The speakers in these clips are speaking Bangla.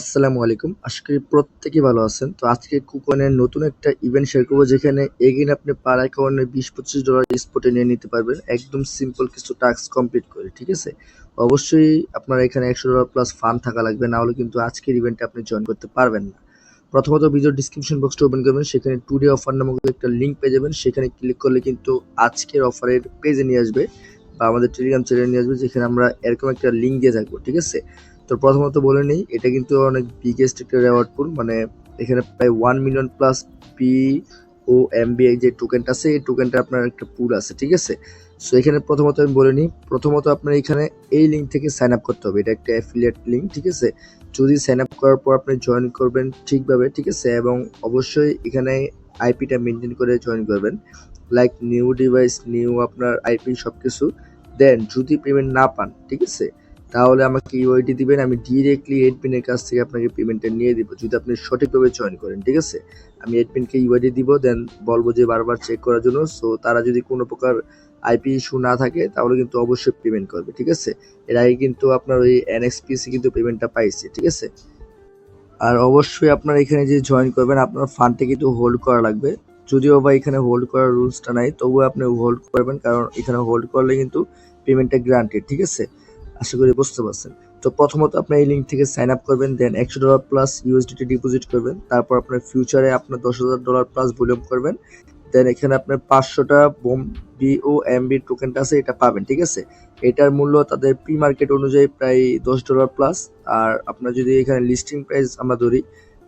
আসসালামু আলাইকুম। আশা করি প্রত্যেকেই ভালো আছেন। তো আজকে কুকনের নতুন একটা ইভেন্ট শেয়ার করব, যেখানে এগিন আপনি পার অ্যাকাউন্টে বিশ পঁচিশ ডলার স্পটে নিয়ে নিতে পারবেন। একদম সিম্পল কিছু টাস্ক কমপ্লিট করে, ঠিক আছে? অবশ্যই আপনার এখানে একশো ডলার প্লাস ফান্ড থাকা লাগবে, না হলে কিন্তু আজকের ইভেন্টে আপনি জয়েন করতে পারবেন না। প্রথমত ভিডিও ডিসক্রিপশন বক্সটা ওপেন করবেন, সেখানে টু ডে অফার নামক একটা লিঙ্ক পেয়ে যাবেন। সেখানে ক্লিক করলে কিন্তু আজকের অফারের পেজে নিয়ে আসবে বা আমাদের টেলিগ্রাম চ্যানেলে নিয়ে আসবে, যেখানে আমরা এরকম একটা লিঙ্ক দিয়ে থাকব, ঠিক আছে? তো প্রথমত বলে নেই, এটা কিন্তু অনেক বিগেস্ট একটা রেওয়ার্ড পুল মানে এখানে প্রায় ওয়ান মিলিয়ন প্লাস পি ও এমবি যে টোকেনটা আছে, এই টোকেনটা আপনার একটা পুল আছে, ঠিক আছে? সো এখানে প্রথমত আমি বলে নিই, প্রথমত আপনার এখানে এই লিঙ্ক থেকে সাইন আপ করতে হবে, এটা একটা অ্যাফিলিয়েট লিঙ্ক ঠিক আছে? যদি সাইন আপ করার পর আপনি জয়েন করবেন ঠিকভাবে, ঠিক আছে? এবং অবশ্যই এখানে আইপিটা মেনটেন করে জয়েন করবেন লাইক নিউ ডিভাইস নিউ আপনার আইপি সব কিছু দেন যদি পেমেন্ট না পান, ঠিক আছে? তাহলে আমাকে ইউআইডি দিবেন, আমি ডিরেক্টলি এডমিনের কাছ থেকে আপনাকে পেমেন্টটা নিয়ে দিব, যদি আপনি সঠিকভাবে জয়েন করেন, ঠিক আছে? আমি এডমিনকে ইউআইডি দিব দেন বলব যে বারবার চেক করার জন্য সো তারা যদি কোনো প্রকার আইপি ইস্যু না থাকে, তাহলে কিন্তু অবশ্যই পেমেন্ট করবে, ঠিক আছে? এর আগে কিন্তু আপনার ওই এনএক্সপিসি কিন্তু পেমেন্টটা পাইছে, ঠিক আছে? আর অবশ্যই আপনার এখানে যে জয়েন করবেন, আপনার ফান্ডটা কিন্তু হোল্ড করা লাগবে। যদিও বা এখানে হোল্ড করার রুলসটা নাই, তবুও আপনি হোল্ড করবেন, কারণ এখানে হোল্ড করলে কিন্তু পেমেন্টটা গ্রান্টেড ঠিক আছে? আশা করি বুঝতে পারছেন। তো প্রথমত আপনি এই লিঙ্ক থেকে সাইন আপ করবেন দেন একশো ডলার প্লাস ইউএসডিটি ডিপোজিট করবেন, তারপর আপনার ফিউচারে আপনার দশ হাজার ডলার প্লাস ভলিউম করবেন দেন এখানে আপনার পাঁচশোটা বোম বিও এমবি টোকেনটা আছে, এটা পাবেন, ঠিক আছে? এটার মূল্য তাদের প্রি মার্কেট অনুযায়ী প্রায় দশ ডলার প্লাস আর আপনার যদি এখানে লিস্টিং প্রাইস আমরা ধরি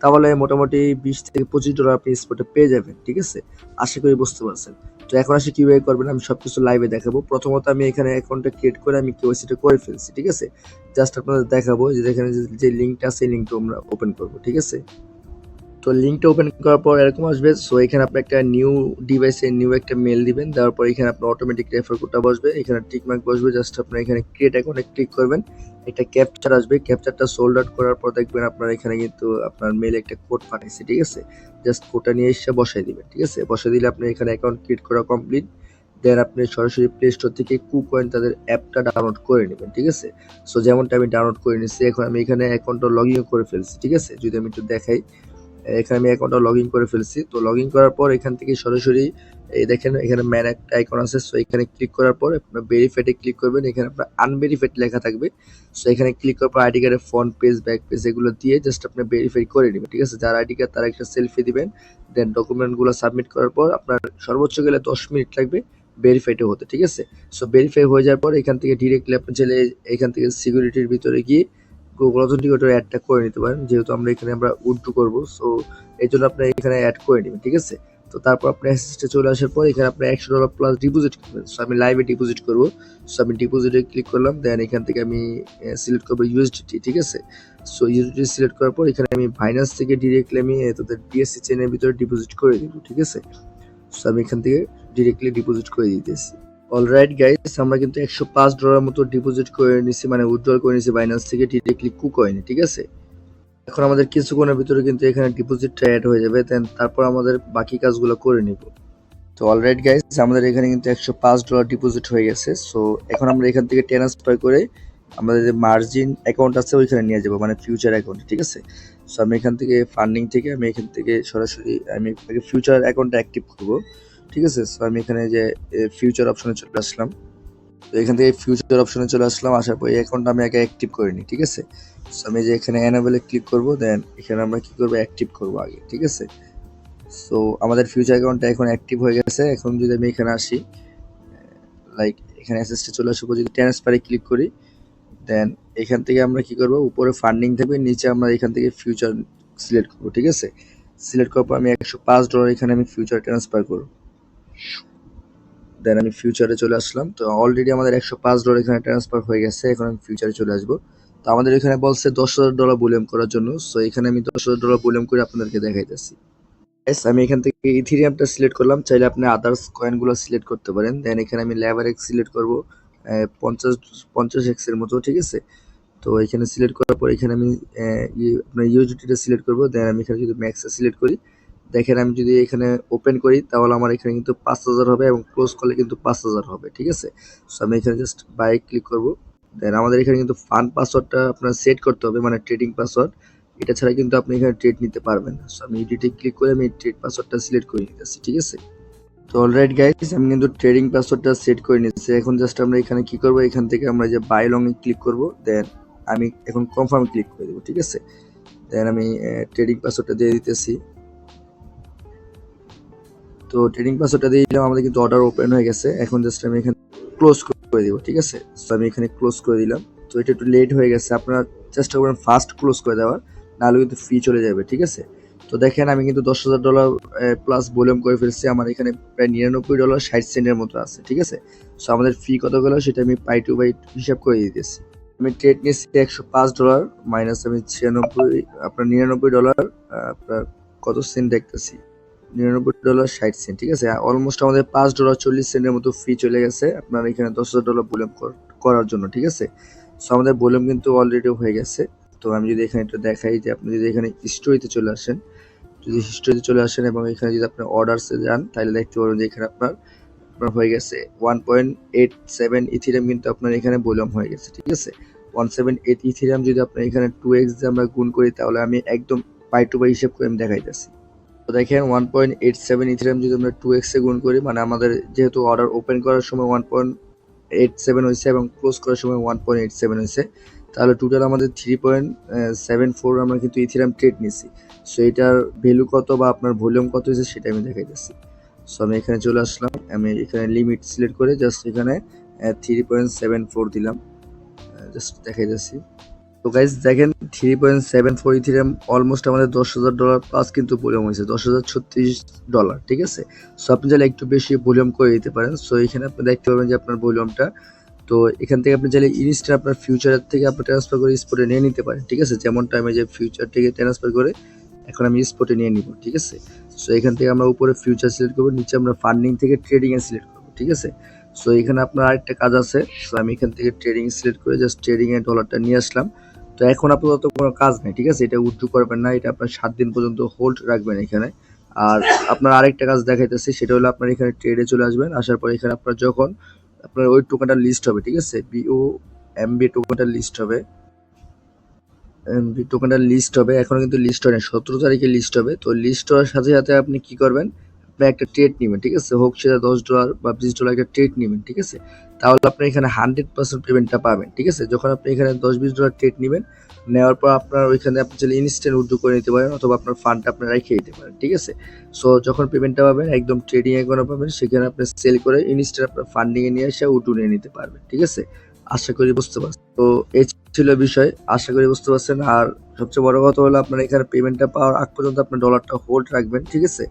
তাহলে মোটামুটি বিশ থেকে পঁচিশ ডলার আপনি স্পটে পেয়ে যাবেন, ঠিক আছে? আশা করি বুঝতে পারছেন। তো এখন আসে কীভাবে করবেন, আমি সব কিছু লাইভে দেখাবো। প্রথমত আমি এখানে অ্যাকাউন্টটা ক্রিয়েট করে আমি কেওয়াইসিটা করে ফেলছি, ঠিক আছে? জাস্ট আপনাদের দেখাবো যে এখানে যে লিঙ্কটা আছে লিঙ্কটা আমরা ওপেন করব, ঠিক আছে? তো লিঙ্কটা ওপেন করার পর এরকম আসবে। সো এখানে আপনি একটা নিউ ডিভাইসে নিউ একটা মেল দিবেন। দেওয়ার পর এখানে আপনার অটোমেটিক রেফার কোডটা বসবে। এখানে টিকমার্ক বসবে। জাস্ট আপনার এখানে ক্রিয়েট অ্যাকাউন্টে ক্লিক করবেন। একটা ক্যাপচার আসবে। ক্যাপচারটা সোল্ড আউট করার পর দেখবেন আপনার এখানে কিন্তু আপনার মেলে একটা কোড পাঠাইছে, ঠিক আছে? জাস্ট কোডটা নিয়ে এসে বসাই দিবেন, ঠিক আছে? বসাই দিলে আপনি এখানে অ্যাকাউন্ট ক্রিয়েট করা কমপ্লিট দেন আপনি সরাসরি প্লে স্টোর থেকে কুকয়েন তাদের অ্যাপটা ডাউনলোড করে নেবেন, ঠিক আছে? সো যেমনটা আমি ডাউনলোড করে নিচ্ছি এখন আমি এখানে অ্যাকাউন্টটা লগ ইন করে ফেলছি, ঠিক আছে? যদি আমি একটু দেখাই। এখানে আমি অ্যাকাউন্টটা লগ ইন করে ফেলছি। তো লগ ইন করার পর এখান থেকে সরাসরি, এই দেখেন এখানে ম্যান একটা আইকন আছে। সো এখানে ক্লিক করার পর আপনার ভেরিফাইডে ক্লিক করবেন। এখানে আপনার আনভেরিফাইড লেখা থাকবে। সো এখানে ক্লিক করার পর আইডি কার্ডের ফ্রন্ট পেজ ব্যাক পেজ এগুলো দিয়ে জাস্ট আপনি ভেরিফাই করে নেবেন, ঠিক আছে? যার আইডি কার্ড তারা একটা সেলফি দিবেন। দেন ডকুমেন্টগুলো সাবমিট করার পর আপনার সর্বোচ্চ গেলে দশ মিনিট লাগবে ভেরিফাইডে হতে, ঠিক আছে? সো ভেরিফাই হয়ে যাওয়ার পর এখান থেকে ডিরেক্টলি আপনি চাইলে এখান থেকে সিকিউরিটির ভিতরে গিয়ে গুগল অথেন্টিকেটর অ্যাডটা করে নিতে পারেন। যেহেতু আমরা এখানে আমরা উড্ডু করব সো এই জন্য আপনি এখানে অ্যাড করে নেবেন, ঠিক আছে? তো তারপর আপনি অ্যাসিস্টে চলে আসার পর এখানে আপনি একশো ডলার প্লাস ডিপোজিট করবেন সো আমি লাইভে ডিপোজিট করব। সো আমি ডিপোজিটে ক্লিক করলাম দেন এখান থেকে আমি সিলেক্ট করব ইউএসডিটি ঠিক আছে? সো ইউএসডিটি সিলেক্ট করার পর এখানে আমি ফাইন্যান্স থেকে ডিরেক্টলি আমি তাদের বিএসসি চেনের ভিতরে ডিপোজিট করে দিব, ঠিক আছে? সো আমি এখান থেকে ডিরেক্টলি ডিপোজিট করে দিতেছি। অলরাইট গাইস আমরা কিন্তু একশো পাঁচ ডলার মতো ডিপোজিট করে নিছি মানে উইথড্রল করে নিছি বাইন্যান্স থেকে ডিরেক্টলি কুকয়েনে ঠিক আছে? এখন আমাদের কিছুক্ষণের ভিতরে কিন্তু এখানে ডিপোজিটটা অ্যাড হয়ে যাবে দেন তারপর আমাদের বাকি কাজগুলো করে নিব। তো অলরাইট গাইস আমাদের এখানে কিন্তু একশো পাঁচ ডলার ডিপোজিট হয়ে গেছে সো এখন আমরা এখান থেকে ট্রান্সফার করে আমাদের যে মার্জিন অ্যাকাউন্ট আছে, ওইখানে নিয়ে যাব মানে ফিউচার অ্যাকাউন্ট ঠিক আছে? সো আমি এখান থেকে ফান্ডিং থেকে, আমি এখান থেকে সরাসরি, আমি ফিউচার অ্যাকাউন্টটা অ্যাক্টিভ করব। ঠিক আছে? সো আমি এখানে যে ফিউচার অপশনে চলে আসলাম। তো এখান থেকে ফিউচার অপশনে চলে আসলাম। আসার পর এই অ্যাকাউন্টটা আমি আগে অ্যাক্টিভ করিনি, ঠিক আছে? সো আমি যে এখানে অ্যানাবেলে ক্লিক করব দেন এখানে আমরা কী করব? অ্যাক্টিভ করব আগে, ঠিক আছে? সো আমাদের ফিউচার অ্যাকাউন্টটা এখন অ্যাক্টিভ হয়ে গেছে। এখন যদি আমি এখানে আসি লাইক এখানে অ্যাসেসটা চলে আসব যদি ট্রান্সফারে ক্লিক করি দেন এখান থেকে আমরা কি করব? উপরে ফান্ডিং থাকবে, নিচে আমরা এখান থেকে ফিউচার সিলেক্ট করব, ঠিক আছে? সিলেক্ট করার পর আমি একশো পাঁচ ডলার এখানে আমি ফিউচার ট্রান্সফার করব। দেন আমি ফিউচারে চলে আসলাম। তো অলরেডি আমাদের একশো পাঁচ ডলার এখানে ট্রান্সফার হয়ে গেছে, এখন আমি ফিউচারে চলে আসব। তো আমাদের এখানে বলছে দশ হাজার ডলার ভলিউম করার জন্য। সো এখানে আমি দশ হাজার ডলার ভলিউম করে আপনাদেরকে দেখাইতেছি। এস আমি এখান থেকে ইথিরিয়ামটা সিলেক্ট করলাম। চাইলে আপনি আদার্স কয়েনগুলো সিলেক্ট করতে পারেন। দেন এখানে আমি লেবার এক্স সিলেক্ট করব পঞ্চাশ পঞ্চাশ এক্সের মতো, ঠিক আছে? তো এখানে সিলেক্ট করার পর এখানে আমি আপনার ইউজিটিটা সিলেক্ট করব। দেন আমি এখানে যদি ম্যাক্সে সিলেক্ট করি। দেখেন আমি যদি এখানে ওপেন করি, তাহলে আমার এখানে কিন্তু পাঁচ হাজার হবে এবং ক্লোজ করলে কিন্তু পাঁচ হাজার হবে, ঠিক আছে? সো আমি এখানে জাস্ট বাই ক্লিক করব। দেন আমাদের এখানে কিন্তু ফান্ড পাসওয়ার্ডটা আপনার সেট করতে হবে মানে ট্রেডিং পাসওয়ার্ড এটা ছাড়া কিন্তু আপনি এখানে ট্রেড নিতে পারবেন সো আমি এডিটে ক্লিক করে আমি ট্রেড পাসওয়ার্ডটা সিলেক্ট করে নিতেছি, ঠিক আছে? তো অলরাইট গাইস আমি কিন্তু ট্রেডিং পাসওয়ার্ডটা সেট করে নিচ্ছি এখন জাস্ট আমরা এখানে কি করব? এখান থেকে আমরা যে বাই লং এ ক্লিক করব দেন আমি এখন কনফার্ম ক্লিক করে দেবো, ঠিক আছে? দেন আমি ট্রেডিং পাসওয়ার্ডটা দিয়ে দিতেছি। তো ট্রেডিং ওটা দিয়ে দিলাম, আমাদের কিন্তু অর্ডার ওপেন হয়ে গেছে। এখন জাস্ট আমি এখানে ক্লোজ করে দিব, ঠিক আছে? তো আমি এখানে ক্লোজ করে দিলাম। তো এটা একটু লেট হয়ে গেছে, আপনারা চেষ্টা করবেন ফাস্ট ক্লোজ করে দেওয়ার, নাহলে কিন্তু ফি চলে যাবে, ঠিক আছে? তো দেখেন আমি কিন্তু দশ হাজার ডলার প্লাস ভলিউম করে ফেলছি, আমার এখানে প্রায় নিরানব্বই ডলার ষাট সেন্টের মতো আছে, ঠিক আছে? সো আমাদের ফি কত গেলো সেটা আমি পাই টু বাই হিসাব করে দিতেছি আমি ট্রেড নিয়েছি একশো পাঁচ ডলার মাইনাস আমি ছিয়ানব্বই, আপনার নিরানব্বই ডলার আপনার কত সেন্ট দেখতেছি? নিরানব্বই ডলার ষাট সেন্ট ঠিক আছে? অলমোস্ট আমাদের পাঁচ ডলার চল্লিশ সেন্টের মতো ফি চলে গেছে আপনার এখানে দশ হাজার ডলার ভলিউম করার জন্য, ঠিক আছে? সো আমাদের ভলিউম কিন্তু অলরেডি হয়ে গেছে। তো আমি যদি এখানে একটু দেখাই যে আপনি যদি এখানে স্টোরিতে চলে আসেন, যদি হিস্টোরিতে চলে আসেন এবং এখানে যদি আপনার অর্ডারসে যান, তাহলে দেখতে পারবেন যে এখানে আপনার আপনার হয়ে গেছে। One point eight seven ethereum কিন্তু আপনার এখানে ভলিউম হয়ে গেছে, ঠিক আছে? ওয়ান সেভেন এইট ইথিরিয়াম যদি আপনার এখানে টু এক্স দিয়ে আমরা গুণ করি, তাহলে আমি একদম পাই টু পাই হিসেব করে আমি দেখাইতেছি। তো দেখেন one point eight seven ethereum যদি আমরা টু এক্সে গুণ করি মানে আমাদের যেহেতু অর্ডার ওপেন করার সময় ওয়ান পয়েন্ট এইট সেভেন হয়েছে এবং ক্লোজ করার সময় ওয়ান পয়েন্ট এইট সেভেন হয়েছে, তাহলে টোটাল আমাদের থ্রি পয়েন্ট সেভেন ফোর আমরা কিন্তু ইথিরাম ট্রেড নিছি সো এটার ভ্যালু কত বা আপনার ভলিউম কত হয়েছে সেটা আমি দেখাইতেছি। সো আমি এখানে চলে আসলাম, আমি এখানে লিমিট সিলেক্ট করে জাস্ট এখানে থ্রি পয়েন্ট সেভেন ফোর দিলাম। জাস্ট দেখাই দেখাইতেছি। তো গাইজ দেখেন three point seven four ethereum almost আমাদের দশ হাজার ডলার প্লাস কিন্তু ভলিউম হয়েছে, দশ হাজার ছত্রিশ ডলার ঠিক আছে? সো আপনি চাইলে একটু বেশি ভলিউম করে দিতে পারেন। সো এখানে আপনি দেখতে পাবেন যে আপনার ভলিউমটা তো এখান থেকে আপনি চাইলে ইনস্ট্যান্ট আপনার ফিউচারের থেকে আপনি ট্রান্সফার করে স্পটে নিয়ে নিতে পারেন, ঠিক আছে? যেমন টাইমে যে ফিউচার থেকে ট্রান্সফার করে, এখন আমি স্পটে নিয়ে নিব, ঠিক আছে? সো এখান থেকে আমরা উপরে ফিউচার সিলেক্ট করব, নিচে আমরা ফান্ডিং থেকে ট্রেডিং এ সিলেক্ট করব, ঠিক আছে? সো এখানে আপনার আরেকটা কাজ আছে। সো আমি এখান থেকে ট্রেডিং সিলেক্ট করে জাস্ট ট্রেডিং এ ডলারটা নিয়ে আসলাম। তো এখন আপাতত কোনো কাজ নেই, ঠিক আছে? এটা উজ্জু করবেন না, এটা আপনার সাত দিন পর্যন্ত হোল্ড রাখবেন এখানে। আর আপনার আরেকটা কাজ দেখাইতেছি, সেটা হলো আপনার এখানে ট্রেডে চলে আসবেন, আসার পর এখানে আপনার যখন আপনার ওই টোকেনটা লিস্ট হবে, ঠিক আছে? বিও এমবি টোকেনটা লিস্ট হবে। টোকেনটা লিস্ট হবে, এখনও কিন্তু লিস্ট হয়নি, সতেরো তারিখে লিস্ট হবে। তো লিস্ট হওয়ার সাথে সাথে আপনি কি করবেন? আপনি একটা ট্রেড নেবেন, ঠিক আছে? হোক সেটা দশ ডলার বা বিশ ডলার একটা ট্রেড নেবেন, ঠিক আছে? তাহলে আপনি এখানে হান্ড্রেড পার্সেন্ট পেমেন্টটা পাবেন, ঠিক আছে? যখন আপনি এখানে দশ বিশ ডলার ট্রেড নেবেন, নেওয়ার পর আপনার ওইখানে আপনি চাইলে ইনস্ট্যান্ট উদ্যোগ করে নিতে পারেন অথবা আপনার ফান্ডটা আপনি রেখে দিতে পারেন, ঠিক আছে? সো যখন পেমেন্টটা পাবেন, একদম ট্রেডিং এখানে পাবেন সেখানে আপনি সেল করে ইনস্ট্যান্ট আপনার ফান্ডিংয়ে নিয়ে এসে উঠু নিয়ে নিতে পারবেন, ঠিক আছে? আশা করি বুঝতে পারছেন। তো, এই ছিল বিষয়, আশা করি বুঝতে পারছেন। আর সবচেয়ে বড় কথা হলো আপনার এখানে পেমেন্টটা পাওয়ার আগ পর্যন্ত আপনার ডলারটা হোল্ড রাখবেন, ঠিক আছে?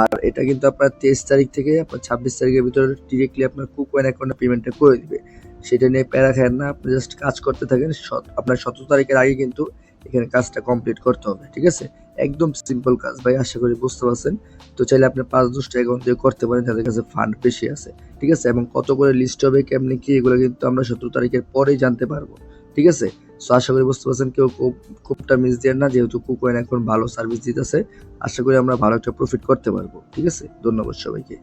আর এটা কিন্তু আপনার তেইশ তারিখ থেকে আপনার ছাব্বিশ তারিখের ভিতরে ডিরেক্টলি আপনার কুকয়েন অ্যাকাউন্টে পেমেন্টটা করে দিবে। সেটা নিয়ে প্যারা খায় না, আপনি জাস্ট কাজ করতে থাকেন আপনার সতেরো তারিখের আগে কিন্তু এখানে কাজটা কমপ্লিট করতে হবে, ঠিক আছে? একদম সিম্পল কাজ, ভাই, আশা করি বুঝতে পারছেন। তো চাইলে আপনি পাঁচ দশটা অ্যাকাউন্ট দিয়ে করতে পারেন, যাদের কাছে ফান্ড বেশি আছে, ঠিক আছে? এবং কত করে লিস্ট হবে, কেমনি কি, এগুলো কিন্তু আমরা সতেরো তারিখের পরেই জানতে পারব, ঠিক আছে? সো আশা করি বুঝতে পারছেন, কেউ খুবটা মিস দিয়ে না, যেহেতু কুকয়েন এখন ভালো সার্ভিস দিতেছে, আশা করি আমরা ভালো একটা প্রফিট করতে পারব। ঠিক আছে? ধন্যবাদ সবাইকে।